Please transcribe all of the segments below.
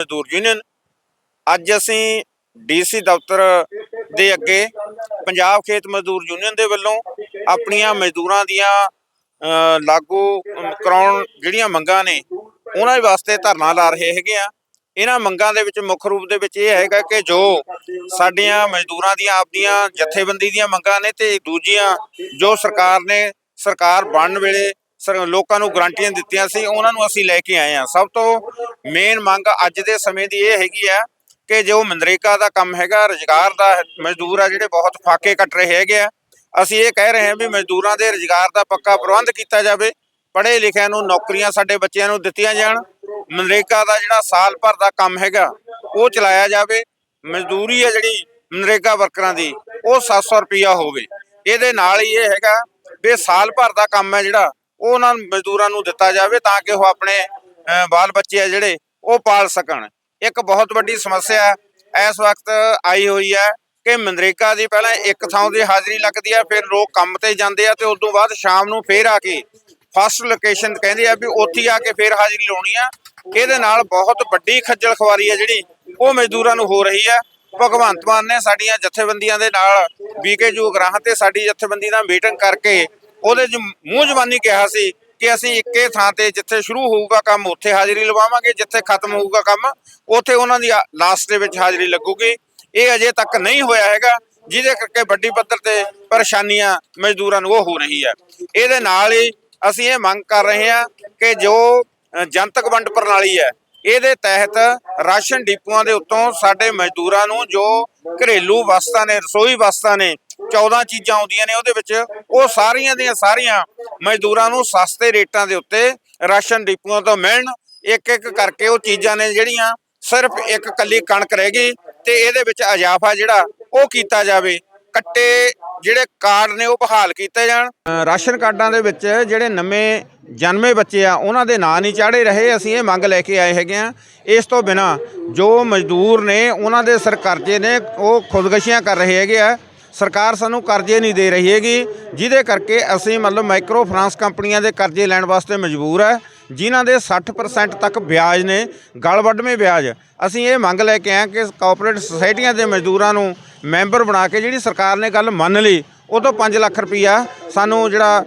ਮਜ਼ਦੂਰ ਯੂਨੀਅਨ ਅੱਜ ਅਸੀਂ ਡੀਸੀ ਦਫ਼ਤਰ ਦੇ ਅੱਗੇ ਪੰਜਾਬ ਖੇਤ ਮਜ਼ਦੂਰ ਯੂਨੀਅਨ ਦੇ ਵੱਲੋਂ ਆਪਣੀਆਂ ਮਜ਼ਦੂਰਾਂ ਦੀਆਂ ਲਾਗੂ ਕਰਾਉਣ ਜਿਹੜੀਆਂ ਮੰਗਾਂ ਨੇ, ਉਹਨਾਂ ਦੇ ਵਾਸਤੇ ਧਰਨਾ ਲਾ ਰਹੇ ਹੈਗੇ ਆ। ਇਹਨਾਂ ਮੰਗਾਂ ਦੇ ਵਿੱਚ ਮੁੱਖ ਰੂਪ ਦੇ ਵਿੱਚ ਇਹ ਹੈਗਾ ਕਿ ਜੋ ਸਾਡੀਆਂ ਮਜ਼ਦੂਰਾਂ ਦੀਆਂ ਆਪਦੀਆਂ ਜਥੇਬੰਦੀ ਦੀਆਂ ਮੰਗਾਂ ਨੇ ਤੇ ਦੂਜੀਆਂ ਜੋ ਸਰਕਾਰ ਨੇ, ਸਰਕਾਰ ਬਣਨ ਵੇਲੇ ਸਰ- ਲੋਕਾਂ ਨੂੰ ਗਰੰਟੀਆਂ ਦਿੱਤੀਆਂ ਸੀ, ਉਹਨਾਂ ਨੂੰ ਅਸੀਂ ਲੈ ਕੇ ਆਏ ਆ ਸਭ ਤੋਂ ਮੇਨ ਮੰਗ ਅੱਜ ਦੇ ਸਮੇਂ ਦੀ ਇਹ ਹੈਗੀ ਆ ਕਿ ਜੋ ਮਨਰੇਗਾ ਦਾ ਕੰਮ ਹੈਗਾ, ਰੁਜ਼ਗਾਰ ਦਾ ਮਜ਼ਦੂਰ ਆ ਜਿਹੜੇ ਬਹੁਤ ਫਾਕੇ ਕੱਟ ਰਹੇ ਹੈਗੇ ਆ, ਅਸੀਂ ਇਹ ਕਹਿ ਰਹੇ ਹਾਂ ਵੀ ਮਜ਼ਦੂਰਾਂ ਦੇ ਰੁਜ਼ਗਾਰ ਦਾ ਪੱਕਾ ਪ੍ਰਬੰਧ ਕੀਤਾ ਜਾਵੇ, ਪੜ੍ਹੇ ਲਿਖਿਆਂ ਨੂੰ ਨੌਕਰੀਆਂ ਸਾਡੇ ਬੱਚਿਆਂ ਨੂੰ ਦਿੱਤੀਆਂ ਜਾਣ, ਮਨਰੇਗਾ ਦਾ ਜਿਹੜਾ ਸਾਲ ਭਰ ਦਾ ਕੰਮ ਹੈਗਾ, ਉਹ ਚਲਾਇਆ ਜਾਵੇ, ਮਜ਼ਦੂਰੀ ਹੈ ਜਿਹੜੀ ਮਨਰੇਗਾ ਵਰਕਰਾਂ ਦੀ, ਉਹ 700 ਰੁਪਿਆ ਹੋਵੇ। ਇਹਦੇ ਨਾਲ ਹੀ ਇਹ ਹੈਗਾ ਵੀ ਸਾਲ ਭਰ ਦਾ ਕੰਮ ਹੈ ਜਿਹੜਾ ਉਹ ਉਹਨਾਂ ਮਜ਼ਦੂਰਾਂ ਨੂੰ ਦਿੱਤਾ ਜਾਵੇ ਤਾਂ ਕਿ ਉਹ ਆਪਣੇ ਬਾਲ ਬੱਚੇ ਆ ਜਿਹੜੇ, ਉਹ ਪਾਲ ਸਕਣ। ਇੱਕ ਬਹੁਤ ਵੱਡੀ ਸਮੱਸਿਆ ਇਸ ਵਕਤ ਆਈ ਹੋਈ ਹੈ ਕਿ ਮਨਰੇਗਾ ਦੀ ਪਹਿਲਾਂ ਇੱਕ ਥਾਂ ਦੀ ਹਾਜ਼ਰੀ ਲੱਗਦੀ ਹੈ, ਫਿਰ ਲੋਕ ਕੰਮ ਤੇ ਜਾਂਦੇ ਆ ਤੇ ਉਸ ਤੋਂ ਬਾਅਦ ਸ਼ਾਮ ਨੂੰ ਫੇਰ ਆ ਕੇ ਫਸਟ ਲੋਕੇਸ਼ਨ ਕਹਿੰਦੇ ਆ ਵੀ ਉੱਥੇ ਆ ਕੇ ਫੇਰ ਹਾਜ਼ਰੀ ਲਾਉਣੀ ਆ। ਇਹਦੇ ਨਾਲ ਬਹੁਤ ਵੱਡੀ ਖੱਜਲ ਖਵਾਰੀ ਹੈ ਜਿਹੜੀ, ਉਹ ਮਜ਼ਦੂਰਾਂ ਨੂੰ ਹੋ ਰਹੀ ਹੈ। ਭਗਵੰਤ ਮਾਨ ਨੇ ਸਾਡੀਆਂ ਜਥੇਬੰਦੀਆਂ ਦੇ ਨਾਲ ਬੀਕੇਯੂ ਗ੍ਰਾਹਾਂ ਤੇ ਸਾਡੀ ਜਥੇਬੰਦੀ ਨਾਲ ਮੀਟਿੰਗ ਕਰਕੇ ਉਹਦੇ ਚ ਮੂੰਹ ਜ਼ਬਾਨੀ ਕਿਹਾ ਸੀ ਕਿ ਅਸੀਂ ਇੱਕੇ ਥਾਂ ਤੇ ਜਿੱਥੇ ਸ਼ੁਰੂ ਹੋਊਗਾ ਕੰਮ, ਉੱਥੇ ਹਾਜ਼ਰੀ ਲਵਾਵਾਂਗੇ, ਜਿੱਥੇ ਖਤਮ ਹੋਊਗਾ ਕੰਮ, ਉੱਥੇ ਉਹਨਾਂ ਦੀ ਲਾਸਟ ਦੇ ਵਿੱਚ ਹਾਜ਼ਰੀ ਲੱਗੂਗੀ। ਇਹ ਅਜੇ ਤੱਕ ਨਹੀਂ ਹੋਇਆ ਹੈਗਾ, ਜਿਹਦੇ ਕਰਕੇ ਵੱਡੀ ਪੱਧਰ ਤੇ ਪਰੇਸ਼ਾਨੀਆਂ ਮਜ਼ਦੂਰਾਂ ਨੂੰ ਉਹ ਹੋ ਰਹੀ ਹੈ। ਇਹਦੇ ਨਾਲ ਹੀ ਅਸੀਂ ਇਹ ਮੰਗ ਕਰ ਰਹੇ ਹਾਂ ਕਿ ਜੋ ਜਨਤਕ ਵੰਡ ਪ੍ਰਣਾਲੀ ਹੈ, ਇਹਦੇ ਤਹਿਤ ਰਾਸ਼ਨ ਡਿਪੂਆਂ ਦੇ ਉੱਤੋਂ ਸਾਡੇ ਮਜ਼ਦੂਰਾਂ ਨੂੰ ਜੋ ਘਰੇਲੂ ਵਸਤਾਂ ਨੇ, ਰਸੋਈ ਵਸਤਾਂ ਨੇ 14 ਚੀਜ਼ਾਂ ਆਉਂਦੀਆਂ ਨੇ ਉਹਦੇ ਵਿੱਚ। ਉਹ ਸਾਰੀਆਂ ਦੀਆਂ ਸਾਰੀਆਂ ਮਜ਼ਦੂਰਾਂ ਨੂੰ ਸਸਤੇ ਰੇਟਾਂ ਦੇ ਉੱਤੇ ਰਾਸ਼ਨ ਡਿਪੂਆਂ ਤੋਂ ਮਿਲਣ। ਇੱਕ ਇੱਕ ਕਰਕੇ ਉਹ ਚੀਜ਼ਾਂ ਨੇ ਜਿਹੜੀਆਂ ਸਿਰਫ ਇੱਕ ਕੱਲੀ ਕਣਕ ਰਹਿ ਗਈ ਤੇ ਇਹਦੇ ਵਿੱਚ ਅਜ਼ਾਫਾ ਜਿਹੜਾ ਉਹ ਕੀਤਾ ਜਾਵੇ। ਕੱਟੇ ਜਿਹੜੇ ਕਾਰਡ ਨੇ ਉਹ ਬਹਾਲ ਕੀਤੇ ਜਾਣ। ਰਾਸ਼ਨ ਕਾਰਡਾਂ ਦੇ ਵਿੱਚ ਜਿਹੜੇ ਨਵੇਂ ਜਨਮੇ ਬੱਚੇ ਆ, ਉਹਨਾਂ ਦੇ ਨਾਂ ਨਹੀਂ ਚਾੜੇ ਰਹੇ। ਅਸੀਂ ਇਹ ਮੰਗ ਲੈ ਕੇ ਆਏ ਹੈਗੇ ਆ। ਇਸ ਤੋਂ ਬਿਨਾ ਜੋ ਮਜ਼ਦੂਰ ਨੇ, ਉਹਨਾਂ ਦੇ ਸਰ ਕਰਜ਼ੇ ਨੇ, ਉਹ ਖੁਦਕਸ਼ੀਆਂ ਕਰ ਰਹੇ ਹੈਗੇ ਆ। ਸਰਕਾਰ ਸਾਨੂੰ ਕਰਜ਼ੇ ਨਹੀਂ ਦੇ ਰਹੀ ਹੈਗੀ, ਜਿਹਦੇ ਕਰਕੇ ਅਸੀਂ ਮਤਲਬ ਮਾਈਕਰੋ ਫਾਈਨਾਂਸ ਕੰਪਨੀਆਂ ਦੇ ਕਰਜ਼ੇ ਲੈਣ ਵਾਸਤੇ ਮਜਬੂਰ ਹੈ, ਜਿਨ੍ਹਾਂ ਦੇ 60% ਤੱਕ ਵਿਆਜ ਨੇ, ਗਲ ਵੱਢਵੇਂ ਵਿਆਜ। ਅਸੀਂ ਇਹ ਮੰਗ ਲੈ ਕੇ ਆਏ ਕਿ ਕਾਰਪੋਰੇਟ ਸੁਸਾਇਟੀਆਂ ਦੇ ਮਜ਼ਦੂਰਾਂ ਨੂੰ ਮੈਂਬਰ ਬਣਾ ਕੇ ਜਿਹੜੀ ਸਰਕਾਰ ਨੇ ਗੱਲ ਮੰਨ ਲਈ, ਉਹ ਤੋਂ 5 ਲੱਖ ਰੁਪਈਆ ਸਾਨੂੰ ਜਿਹੜਾ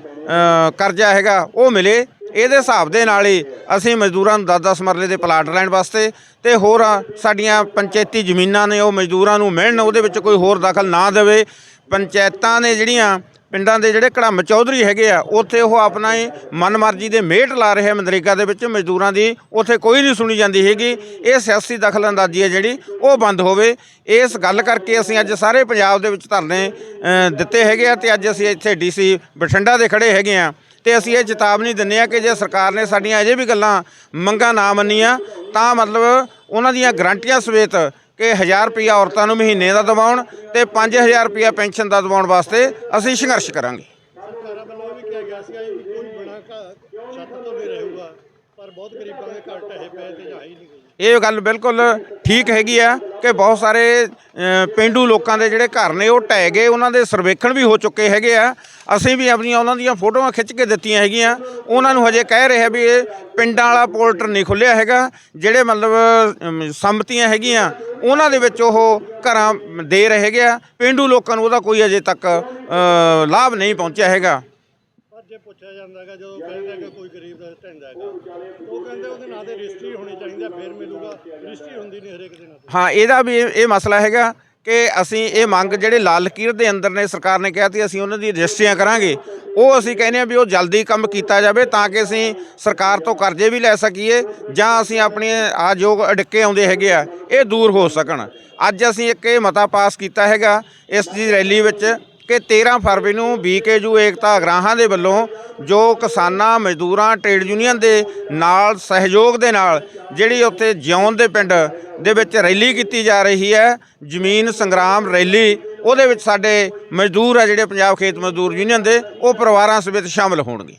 ਕਰਜ਼ਾ ਹੈਗਾ, ਉਹ ਮਿਲੇ। ਇਹਦੇ ਹਿਸਾਬ ਦੇ ਨਾਲ ਹੀ ਅਸੀਂ ਮਜ਼ਦੂਰਾਂ ਨੂੰ 10-10 ਮਰਲੇ ਦੇ ਪਲਾਟ ਲੈਣ ਵਾਸਤੇ ਤੇ ਹੋਰ ਸਾਡੀਆਂ ਪੰਚਾਇਤੀ ਜ਼ਮੀਨਾਂ ਨੇ, ਉਹ ਮਜ਼ਦੂਰਾਂ ਨੂੰ ਮਿਲਣ, ਉਹਦੇ ਵਿੱਚ ਕੋਈ ਹੋਰ ਦਖਲ ਨਾ ਦੇਵੇ। ਪੰਚਾਇਤਾਂ ਨੇ ਜਿਹੜੀਆਂ ਪਿੰਡਾਂ ਦੇ ਜਿਹੜੇ ਕੜਮ ਚੌਧਰੀ ਹੈਗੇ ਆ, ਉੱਥੇ ਉਹ ਆਪਣਾ ਹੀ ਮਨਮਰਜ਼ੀ ਦੇ ਮੇਟ ਲਾ ਰਹੇ ਮਨਰੇਗਾ ਦੇ ਵਿੱਚ, ਮਜ਼ਦੂਰਾਂ ਦੀ ਉੱਥੇ ਕੋਈ ਨਹੀਂ ਸੁਣੀ ਜਾਂਦੀ ਹੈਗੀ। ਇਹ ਸਿਆਸੀ ਦਖਲਅੰਦਾਜ਼ੀ ਹੈ ਜਿਹੜੀ, ਉਹ ਬੰਦ ਹੋਵੇ। ਇਸ ਗੱਲ ਕਰਕੇ ਅਸੀਂ ਅੱਜ ਸਾਰੇ ਪੰਜਾਬ ਦੇ ਵਿੱਚ ਧਰਨੇ ਦਿੱਤੇ ਹੈਗੇ ਆ ਤੇ ਅੱਜ ਅਸੀਂ ਇੱਥੇ ਡੀਸੀ ਬਠਿੰਡਾ ਦੇ ਖੜੇ ਹੈਗੇ ਆ। ਤੇ ਅਸੀਂ ਇਹ ਚੇਤਾਵਨੀ ਦਿੰਦੇ ਆ ਕਿ ਜੇ ਸਰਕਾਰ ਨੇ ਸਾਡੀਆਂ ਅਜੇ ਵੀ ਗੱਲਾਂ ਮੰਗਾਂ ਨਾ ਮੰਨੀਆਂ, ਤਾਂ ਮਤਲਬ ਉਹਨਾਂ ਦੀਆਂ ਗਰੰਟੀਆਂ ਸਮੇਤ ਕਿ 1000 ਰੁਪਿਆ ਔਰਤਾਂ ਨੂੰ ਮਹੀਨੇ ਦਾ ਦਿਵਾਉਣ ਤੇ 5000 ਰੁਪਿਆ ਪੈਨਸ਼ਨ ਦਾ ਦਿਵਾਉਣ ਵਾਸਤੇ ਅਸੀਂ ਸੰਘਰਸ਼ ਕਰਾਂਗੇ। ਸਰਕਾਰਾਂ ਵੱਲੋਂ ਵੀ ਕਿਹਾ ਗਿਆ ਸੀ ਕੋਈ ਬਣਾ ਛੱਤ ਤੋਂ ਵੀ ਰਹੂਗਾ। ਪਰ ਬਹੁਤ ਗਰੀਬਾਂ ਦੇ ਘਰ ਢਹਿ ਪਏ ਤੇ ਜਾ ਨਹੀਂ ਗਈ ਇਹ ਗੱਲ ਬਿਲਕੁਲ ਠੀਕ ਹੈਗੀ ਆ ਕਿ ਬਹੁਤ ਸਾਰੇ ਅ, ਪਿੰਡੂ ਲੋਕਾਂ ਦੇ ਜਿਹੜੇ ਘਰ ਨੇ ਉਹ ਢਹਿ ਗਏ ਉਹਨਾਂ ਦੇ ਸਰਵੇਖਣ ਵੀ ਹੋ ਚੁੱਕੇ ਹੈਗੇ ਆ। ਅਸੀਂ ਵੀ ਆਪਣੀਆਂ ਉਹਨਾਂ ਦੀਆਂ ਫੋਟੋਆਂ ਖਿੱਚ ਕੇ ਦਿੱਤੀਆਂ ਹੈਗੀਆਂ। ਉਹਨਾਂ ਨੂੰ ਹਜੇ ਕਹਿ ਰਿਹਾ ਵੀ ਇਹ ਪਿੰਡਾਂ ਵਾਲਾ ਪੋਲਟਰ ਨਹੀਂ ਖੁੱਲਿਆ ਹੈਗਾ। ਜਿਹੜੇ ਮਤਲਬ ਅਮ, ਸੰਮਤੀਆਂ ਹੈਗੀਆਂ ਉਹਨਾਂ ਦੇ ਵਿੱਚ ਉਹ ਘਰਾਂ ਦੇ ਰਹੇ ਹੈਗੇ ਆ। ਪੇਂਡੂ ਲੋਕਾਂ ਨੂੰ ਉਹਦਾ ਕੋਈ ਅਜੇ ਤੱਕ ਅ, ਲਾਭ ਨਹੀਂ ਪਹੁੰਚਿਆ ਹੈਗਾ। ਜੇ ਪੁੱਛਿਆ ਜਾਂਦਾ ਹੈਗਾ ਜਦੋਂ ਕਹਿੰਦੇ ਕਿ ਕੋਈ ਗਰੀਬ ਦਾ ਢਹਿੰਦਾ ਹੈਗਾ। ਉਹ ਕਹਿੰਦੇ ਉਹਦੇ ਨਾਂ ਤੇ ਰਜਿਸਟਰੀ ਹੋਣੀ ਚਾਹੀਦੀ ਹੈ ਫਿਰ ਮਿਲੂਗਾ। ਰਜਿਸਟਰੀ ਹੁੰਦੀ ਨਹੀਂ ਹਰੇਕ ਦੇ ਨਾਂ ਤੇ। ਹਾਂ ਇਹਦਾ ਵੀ ਇਹ ਇਹ ਮਸਲਾ ਹੈਗਾ ਕਿ ਅਸੀਂ ਇਹ ਮੰਗ ਜਿਹੜੇ ਲਾਲ ਲਕੀਰ ਦੇ ਅੰਦਰ ਨੇ ਸਰਕਾਰ ਨੇ ਕਿਹਾ ਸੀ ਅਸੀਂ ਉਹਨਾਂ ਦੀ ਰਜਿਸਟਰੀਆਂ ਕਰਾਂਗੇ। ਉਹ ਅਸੀਂ ਕਹਿੰਦੇ ਆ ਵੀ ਉਹ ਜਲਦੀ ਕੰਮ ਕੀਤਾ ਜਾਵੇ ਤਾਂ ਕਿ ਅਸੀਂ ਸਰਕਾਰ ਤੋਂ ਕਰਜ਼ੇ ਵੀ ਲੈ ਸਕੀਏ ਜਾਂ ਅਸੀਂ ਆਪਣੀ ਆਯੋਗ ਅੜਕੇ ਆਉਂਦੇ ਹੈਗੇ ਆ ਇਹ ਦੂਰ ਹੋ ਸਕਣ। ਅੱਜ ਅਸੀਂ ਇੱਕ ਇਹ ਮਤਾ ਪਾਸ ਕੀਤਾ ਹੈਗਾ ਇਸ ਦੀ ਰੈਲੀ ਵਿੱਚ ਕਿ 13 ਫਰਵਰੀ ਨੂੰ ਬੀਕੇਯੂ ਏਕਤਾ ਅਗਰਾਹਾਂ ਦੇ ਵੱਲੋਂ ਜੋ ਕਿਸਾਨਾਂ, ਮਜ਼ਦੂਰਾਂ, ਟ੍ਰੇਡ ਯੂਨੀਅਨ ਦੇ ਨਾਲ ਸਹਿਯੋਗ ਦੇ ਨਾਲ ਜਿਹੜੀ ਉੱਥੇ ਜਿਉਣ ਦੇ ਪਿੰਡ ਦੇ ਵਿੱਚ ਰੈਲੀ ਕੀਤੀ ਜਾ ਰਹੀ ਹੈ, ਜ਼ਮੀਨ ਸੰਗਰਾਮ ਰੈਲੀ, ਉਹਦੇ ਵਿੱਚ ਸਾਡੇ ਮਜ਼ਦੂਰ ਆ ਜਿਹੜੇ ਪੰਜਾਬ ਖੇਤ ਮਜ਼ਦੂਰ ਯੂਨੀਅਨ ਦੇ, ਉਹ ਪਰਿਵਾਰਾਂ ਸਮੇਤ ਸ਼ਾਮਲ ਹੋਣਗੇ।